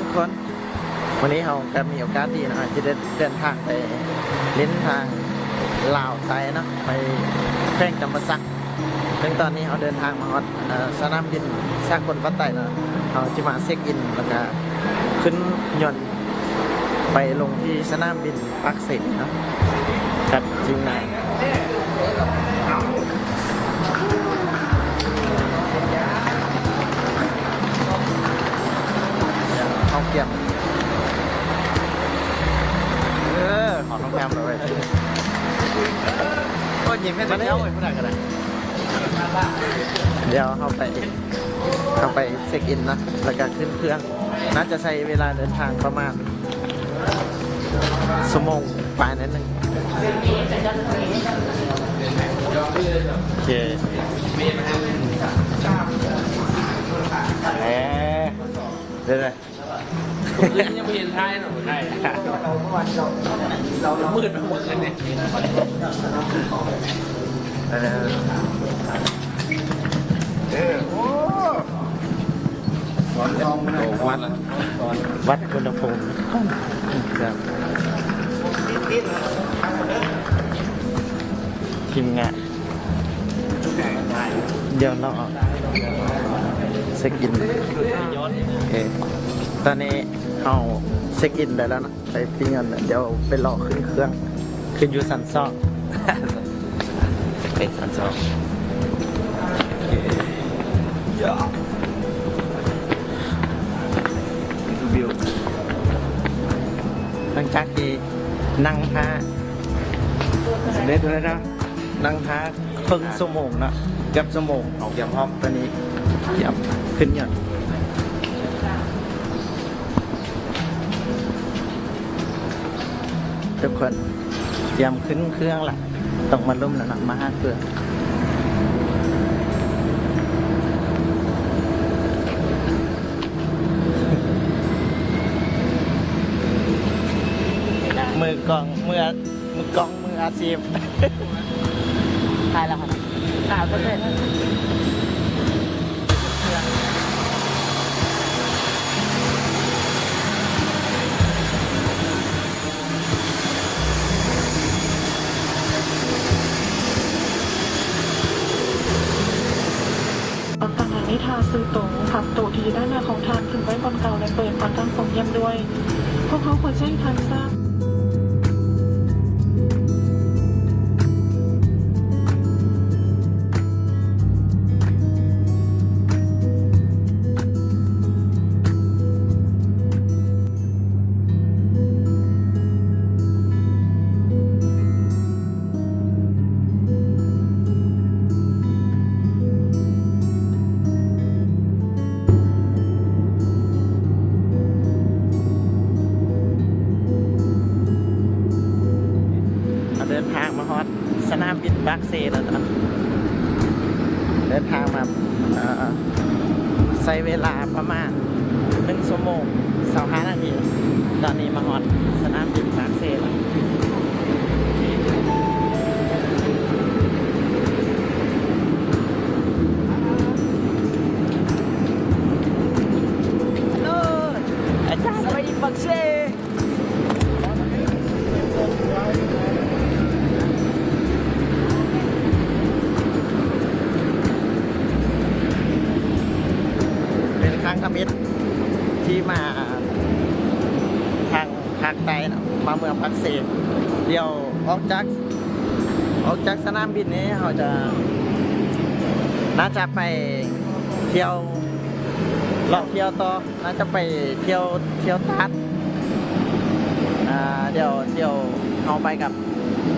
ทุกคน วันนี้เราก็มีโอกาสดีนะจะได้เดินทางไปลิ้นทางลาวไทยเนาะไปแข่งจำปาสักซึ่งตอนนี้เราเดินทางมาฮอดเอ่สนามบินสากลวัดไต่เนาะเราจะมาเช็คอินแล้วก็ขึ้นยนต์ไปลงที่สนามบินปักเสเนาะครับจริงไหน ดี๋ยวเข้าเกียมเออขอน้องแพมเลยก็ยิ้มให้ตัวเจ้าไอ้ผู้ใดก็ได้เดี๋ยวเข้าไปเข้าไปเช็คอินนะแล้วก็ขึ้นเครื่อง น่าจะใช้เวลาเดินทางประมาณสมงปลายนิดนึงโอเคเอ๊ะเดี๋ยวเล ยังไม่เห็นท้ายหนูใช่เรามืดไปหมดเลยเนี่ยเออโอ้วัดวัดอุณหภูมิครับทีมงานเดี๋ยวเราเอาเช็คอินโอเค ตอนนี้เอาเช็คอินได้แล้วนะไปปิ้งกันเดี๋ยวไปรอขึ้นเครื่อง ขึ้นอยู่สันซอกเป็นสันซอกหลังจากที่นั่งท่าเด็ดเลยนะนั่งท่าครึ่งชั่วโมงนะเกือบชั่วโมงออกจากห้องตอนนี้เกียบขึ้นอย่าง ทุกคนเตรียมขึ้นเครื่องละต้องมาลุ่มแล้วนะมาห้าเครื่องมือกองมือมือกองมืออาชีพถ่ายแล้วค่ะถ่ายเพื่อน บางต่างหากนิทา ซื้อตั๋วผักตั๋วที่อยู่ด้านหน้าของทางถึงไว้บนเก่าและเปิดก่อนทางส่งเยี่ยมด้วย พวกเขาควรแจ้งทางทราบ บินบักเซแล้วนะเดินทางมาใช้เวลาประมาณหนึ่งชั่วโมงสองห้านาทีตอนนี้มาฮอตสนามบินบักเซแล้วฮัลโหลอาจารย์สวัสดีบักเซ่ ออกจากออกจากสนามบินนี้เราจะน่าจะไปเที่ยวเลาเที่ยวต่อน่าจะไปเที่ยวเที่ยวตัดเดี๋ยวเดี๋ยวเอาไปกับ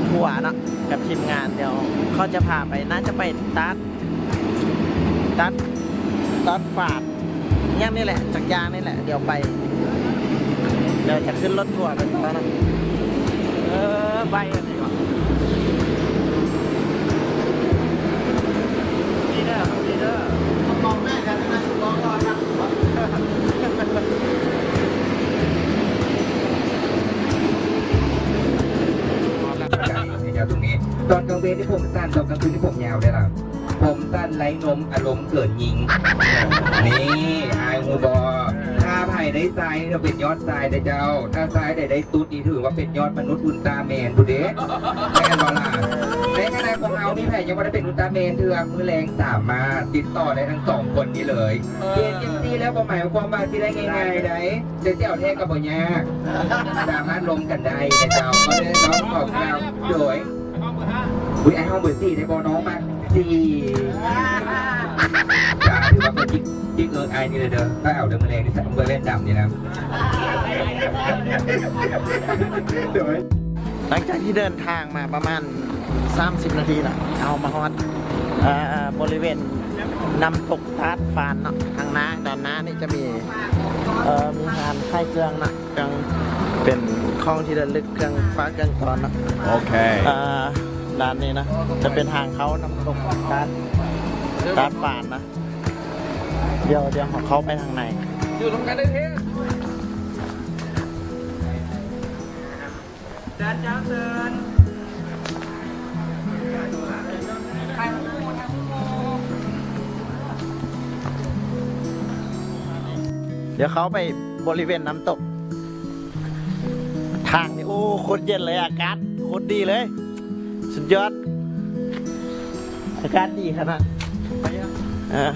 ทัวร์เนะกับทีมงานเดี๋ยวเขาจะพาไปน่าจะไปตัดตัดตัดฝาดอย่างนี้แหละจักรยานนี่แหละ เดี๋ยวไป เดี๋ยวจะขึ้นรถทัวร์ไปต่อนะเออไปอันนี้ก่อนดีเด้อดีเด้อมองแม่กันนะมองก่อนนะแถวตรงนี้ตอนกลางเวรที่ผมสั้นตอนกลางคืนที่ผมยาวได้ล่ะผมสั้นไร้นมอารมณ์เกิดยิง นี่ไอายมูบอ ไผ่ได้ทรายเราเป็นยอดทรายได้เจ้า ถ้าทรายได้ได้ตุ๊ดนี่ถือว่าเป็นยอดมนุษย์อุลตราแมนดูเด้แม่นบอล่ะในขณะของเรานี่แหละยังไม่ได้เป็นอุลตราแมนเถื่อมือแรงสามารถติดต่อได้ทั้งสองคนนี้เลยเรียนจิงซี่แล้วก็หมายความว่าที่ได้ง่ายๆได้เจ้าเจ้าเทศกับบ่ยากสามารถลงกันได้นเจ้าก็ได้น้องขอบเราโดยอุ้ยไอห้องเบอร์สี่ได้บอน้องมาสี่ จ้าถือว่าเป็นจิ๊กจิ๊กเอิร์กไอนี่เลยเด้อถ้าเอาเดิมมือแรงนี่ใส่เบอร์เล่นดำนี่นะเดี๋ยวหลังจากที่เดินทางมาประมาณ 30 นาทีนะเอามาฮอดเอ่อบริเวณนำตกทาดฟานเนาะทางหน้าด้านหน้านี่จะมีเอ่อมีงานค่ายเครื่องนะเครื่องเป็นคลองที่ระลึกเครื่องฟ้าเครื่องตอนเนาะ Okay. เอ่อด้านนี้นะ จะเป็นทางเขานำตกทาดทาดฟานนะ เดี๋ยวเดี๋ยวเขาไปทางไหน อยู่ตรงกันได้เท่เดี๋ยวเขาไปบริเวณน้ำตก ทางนี่โอ้โคตรเย็นเลยอากาศโคตรดีเลย สุดยอด อากาศดีขนาดเออ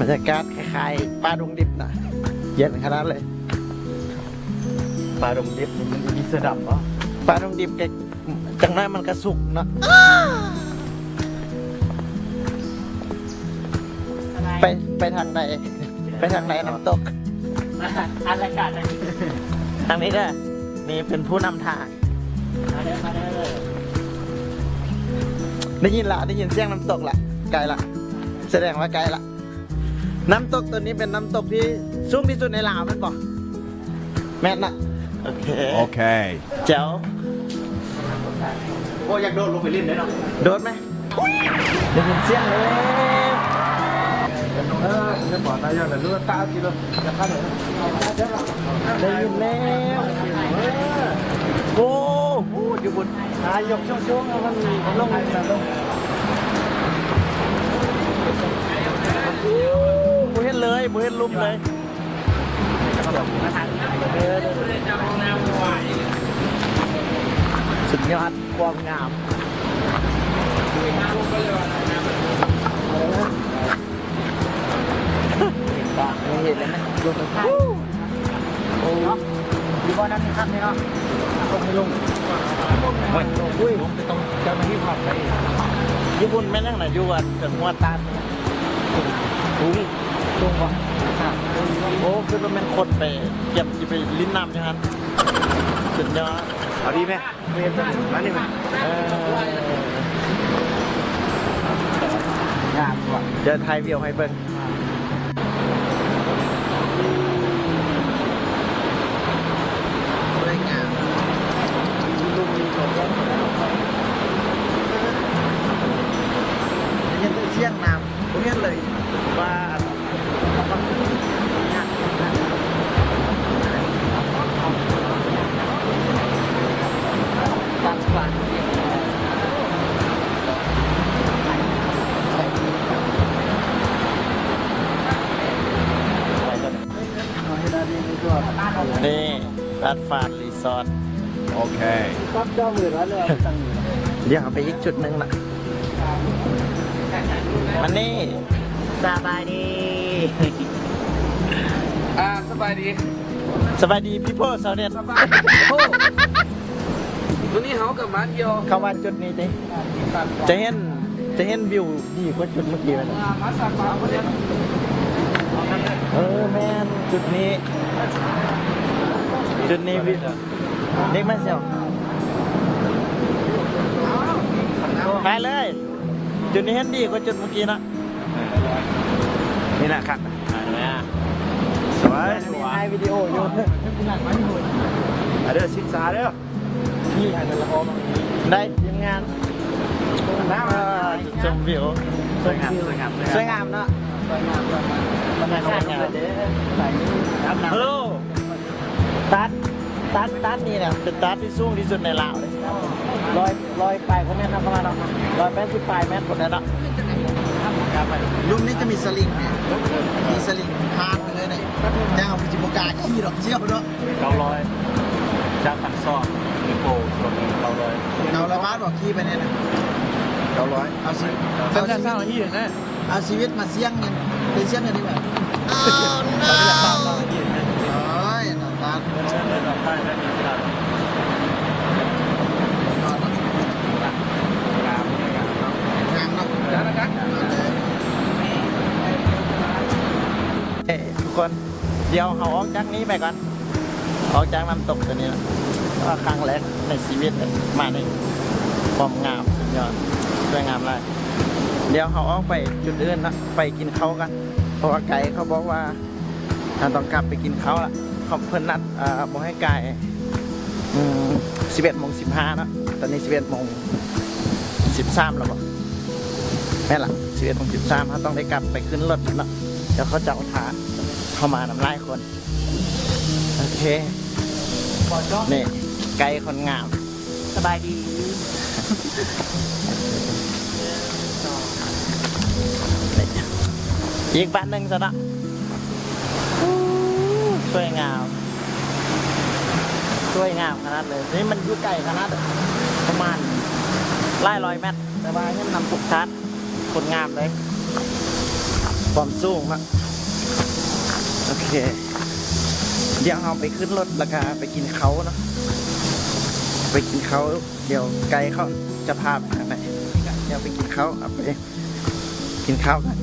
บรรยากาศคล้ายๆปลาดงดิบนะเย็นขนาดเลยปลาดงดิบนี่มันมีเสือดำเหรอปลาดงดิบแกจังนั้นมันกระสุกเนาะไปไปทางไหนไปทางไหนน้ำตกอันรายการนะทางนี้เด้อนี่เป็นผู้นำทางมาเด้อมาเด้อได้ยินละได้ยินเสียงน้ำตกละไกลละแสดงว่าไกลละ น้ำตกตัวนี้เป็นน้ำตกที่สูงที่สุดในลาวแมันบอกแม่นนะโอเค Okay. เจ๋วโอ้อยากโดดลงไปเล่นได้เนาะโดดไหมได้ยินเสียงเลยเออจะบอกนายกแต่รู้ว่าตากิโลจะเข้าเลยได้ยินแล้วโอ้โหอยู่บนนายกช่วงๆแล้วมันลงมาลงบุเห็ นเลยบุเห็นลุมเลยสุดยอดความงามไม่เห็นเลยนะดูสภาพโอ้อยู่บ่อนั้นมีครับนี่เนาะตรงไม่ลงไม่ลงอุ้ยผมจะต้องเจ้าหน้าที่ผับไปญี่ปุ่นไม่นั่งไหนอยู่อะถึงหัวตาลอุ้ย ตรงวะโอ้คือมันเป็นคนไปเก็บจะไปลิ้นน้ำใช่ไหมสุดยอดเอาดีไหมเรียนมานี่ไหมเอองามกว่าเดี๋ยวไทยเวียวให้เบิ้งสวยงามลุงมีของแล้วยัง นี่รัดฟาดรีสอร์ท Okay. ครับเจ้าหมื่นแล้วเลยตั้งเดี๋ยวเอาไปอีกจุดหนึ่งละมันนี่สบายดีอ่าสบายดีสบายดีพี่โพ่สาวเน็ตโอ้วันนี้เขากลับมาเที่ยวเข้ามาจุดนี้ดิจะเห็นจะเห็นวิวดีกว่าจุดเมื่อกี้ไหมนะมาสักปาคนเดียวเออแมนจุดนี้ จุดนี้วิวเด็กมาเสียวไปเลย จุดนี้เห็นดีกว่าจุดเมื่อกี้นะนี่นะครับสวยมีไอวิดีโออยู่เด้อศึกษาเด้อนี่ไอเป็นละครได้ทีมงานน้ำจุดชมวิวสวยงามสวยงามสวยงามเนอะ ฮัลโหลตัดตัดตัดนี่เนี่ยเป็นตัดที่สูงที่สุดในลาวเลยร้อยร้อยปลายคนนี้นะประมาณเนาะร้อยแปดสิบปลายเมตรคนนั้นเนาะครับไปรุ่นนี้จะมีสลิงเนี่ยมีสลิงพาดไปเลยเนี่ยแต่เอาพิจิโมก้าขี่ดอกเชี่ยวเนาะเก้าร้อยจากพันซอกมีโปรส่วนหนึ่งเก้าร้อยเอาละบ้านบอกขี่ไปเนี่ยนะเก้าร้อยเอาชีเป็เอานชีการสร้างวิตที่นะ เอาชีวิตมาเสี่ยงเงินเป็นเสี่ยงเงินดีกว่าตอนนี้เราสร้างสร้างที่นะโอ้ยน้ำตาลเงินเชื่อเลยเราได้ได้ดีขนาดนอนเนาะงามนี่งากเอ้ยทุกคนเดี๋ยวเขาออกจากนี้ไปก่อนออกจากน้ำตกตัวนี้นะว่าครั้งแรกในชีวิตเลยมาในความงามสุดยอดสวยงามเลย เดี๋ยวเขาออกไปจุดอื่นนะไปกินเขาวกัน เพราะว่าไก่เขาบอกว่าเราต้องกลับไปกินเขาวละเขาเพิ่นนัดอ่าบอกให้ไก่สิบเอ็ดโมงสิบห้านะตอนนี้สิบเอ็ดโมงสิบสามแล้วบอกแม่ละสิบเอ็ดโมงสิบสามเขาต้องได้กลับไปขึ้นรถเนาะเดี๋ยวเขาจะเอาท้าเข้ามาน้ำลายคน โอเคนี่ไก่คนงาม สบายดี อีกบ้านหนึ่งซะนะสวยงามสวยงามขนาดเลย นี่มันอยู่ไกลขนาดประมาณไล่ร้อยเมตร แต่ว่ายังนำตุกชัดคนงามเลยความสูงมากโอเค เดี๋ยวเราไปขึ้นรถแล้วก็ไปกินเขาเนาะไปกินเขาเดี๋ยวไกลเขาจะพาไปไหนเดี๋ยวไปกินเขาเอาไปกินข้าวกัน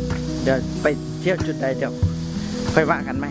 เดี๋ยวไปเที่ยวจุดใดเดี๋ยวค่อยว่ากันไหม